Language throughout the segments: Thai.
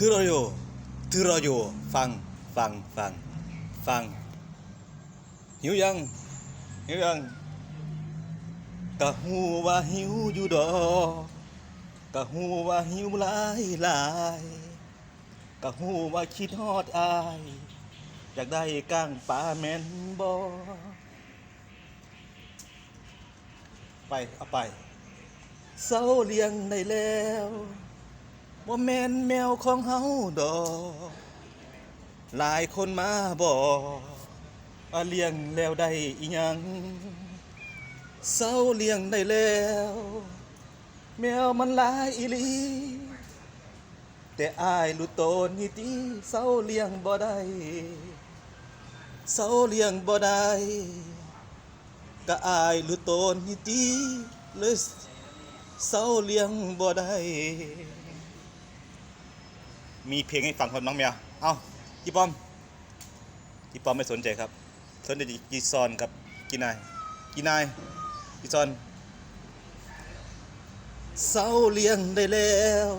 ถือเราอยู่ถือเราอยู่ ฟัง ฟัง ฟัง ฟัง หิวยัง หิวยัง กะหูว่าหิวอยู่ดกะหูว่าหิวหลายลากะหูว่าคิดฮอดอายอยากได้ก้างปลาแมนบอไป เอาไป เสาเลี้ยงได้แล้ว ว่าแม่นแมวของเฮาดอกหลายคนมาบอกว่าเลี้ยงแล้วได้อีหยังเศร้าเลี้ยงได้แล้ว แมวมันหลายอีหลีแต่อายรู้ตนนี่ติเศร้าเลี้ยงบ่ได้เศร้าเลี้ยงบ่ได้ก็อายรู้ตนนี่ติเลยเศร้าเลี้ยงบ่ได้ มีเพลงให้ฟังคนน้องเมียเอาจีปอมจีปอมไม่สนใจครับ สนใจจีซอนกับกีนายกีนายจีซอนเศร้าเลี้ยงได้แล้ว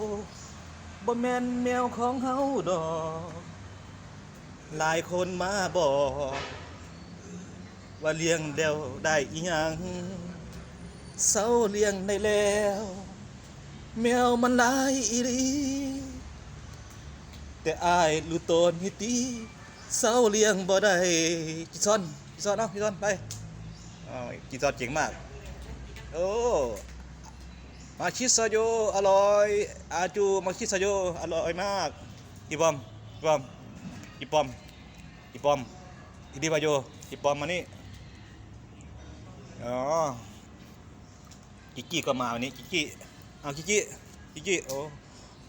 บ่แม่นแมวของเฮาดอก หลายคนมาบอกว่าเลี้ยงเดียวได้อีหยังเศร้าเลี้ยงได้แล้ว แมวมันหลายอีหลี แต่อายรู้ตนฮิตีเศร้าเลี้ยงบ่ได้จีซอนจีซอนเอาจีซอนไปจีซอนเจ๋งมาก โอ้มาชิซาโยอร่อยอาจูมาชิซาโยอร่อยมากอีปอมอีปอมอีปอมอีปอมอีดีบาโยอีปอมมานี่อ๋อกิกกี้ก็มาวันนี้กิกกี้เอากิกกี้กิกกี้โอ้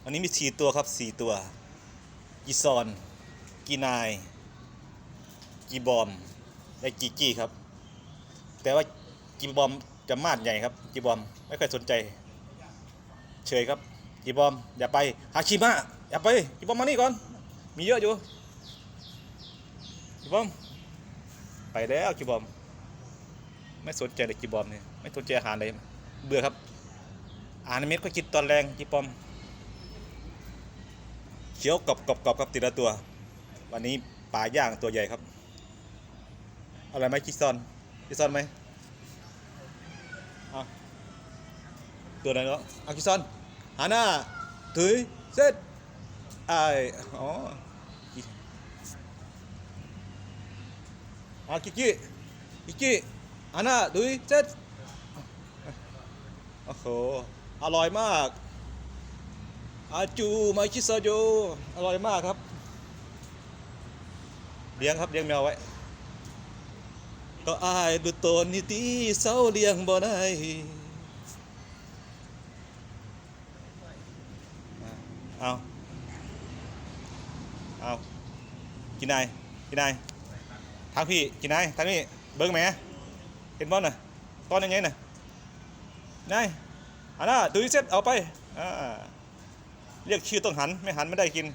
อันนี้มีสี่ตัวครับสี่ตัว กีซอน กีนาย กีบอม และกีกี้ครับ แต่ว่ากีบอมจะมาดใหญ่ครับ กีบอมไม่ค่อยสนใจ เฉยครับ กีบอมอย่าไปฮาชิมะอย่าไป กีบอมมานี่ก่อน มีเยอะอยู่ กีบอม ไปแล้วกีบอม ไม่สนใจเลยกีบอมเนี่ยไม่สนใจอาหารเลยเบื่อครับอาหารเม็ดก็กินตอนแรงกีบอม เคี้ยวกรอบกรอบกรอบครับทีละตัว วันนี้ปลาย่างตัวใหญ่ครับอะไรไหมกิซอนกิซอนไหมเอาตัวไหนเนาะเอากิซอนหาหน้าถุยเสร็จไออ๋อกิเอากิกกี้กิกกี้หาหน้าถุยเสร็จโอ้โหอร่อยมาก อาจูมาชิซาโยอร่อยมากครับ เลี้ยงครับเลี้ยงแมวไว้ ก็อายดูตนนี่ตีเศร้าเลี้ยงบ่ได้เอาเอากินนายกินนายทางพี่กินนายทางนี้เบิ้งแหม่เห็นบอลน่ะตอนยังไงน่ะนายอันน่ะดูเสร็จเอาไปอ่า เรียกชื่อต้องหัน ไม่หันไม่ได้กิน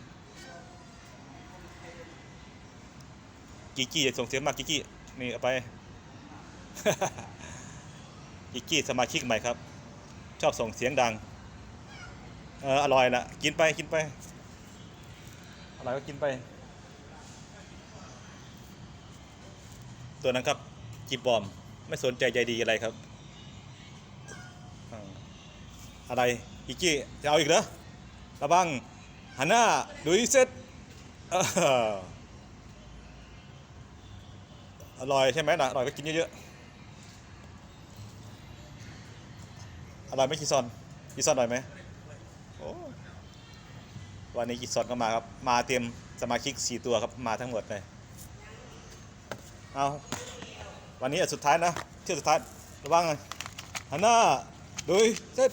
กิกกี้ส่งเสียงมากกิกกี้นี่เอาไป กิกกี้สมาชิกใหม่ครับ ชอบส่งเสียงดัง เอออร่อยละกินไปกินไปอร่อยก็กินไป ตัวนั้นครับจีบบอม ไม่สนใจใจดีอะไรครับ อะไรกิกกี้จะเอาอีกเหรอ ระวังหันหน้าดูอีเซ็ตอร่อยใช่ไหมนะอร่อยก็กินเยอะๆอร่อยไหมกีซอนกีซอนอร่อยไหมโอ้วันนี้กีซอนก็มาครับ มาเตรียมสมาชิกสี่ตัวครับ มาทั้งหมดเลยเอาวันนี้อันสุดท้ายนะเที่ยวสุดท้ายระวังหันหน้าดูอีเซ็ต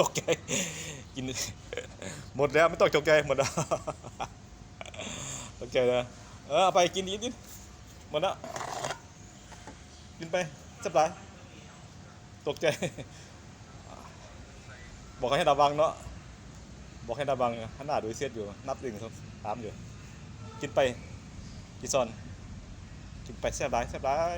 ตกใจ กิน หมดแล้วไม่ต้องตกใจหมดแล้วตกใจเลยเออเอาไปกินกินกินหมดแล้วกินไปสับหลายตกใจ บอกให้ระวังเนาะบอกให้ระวังขนาดดูเสียดอยู่นับหนึ่งสองสามอยู่ กินไปกินซอนกินไปแซ่บหลายแซ่บหลาย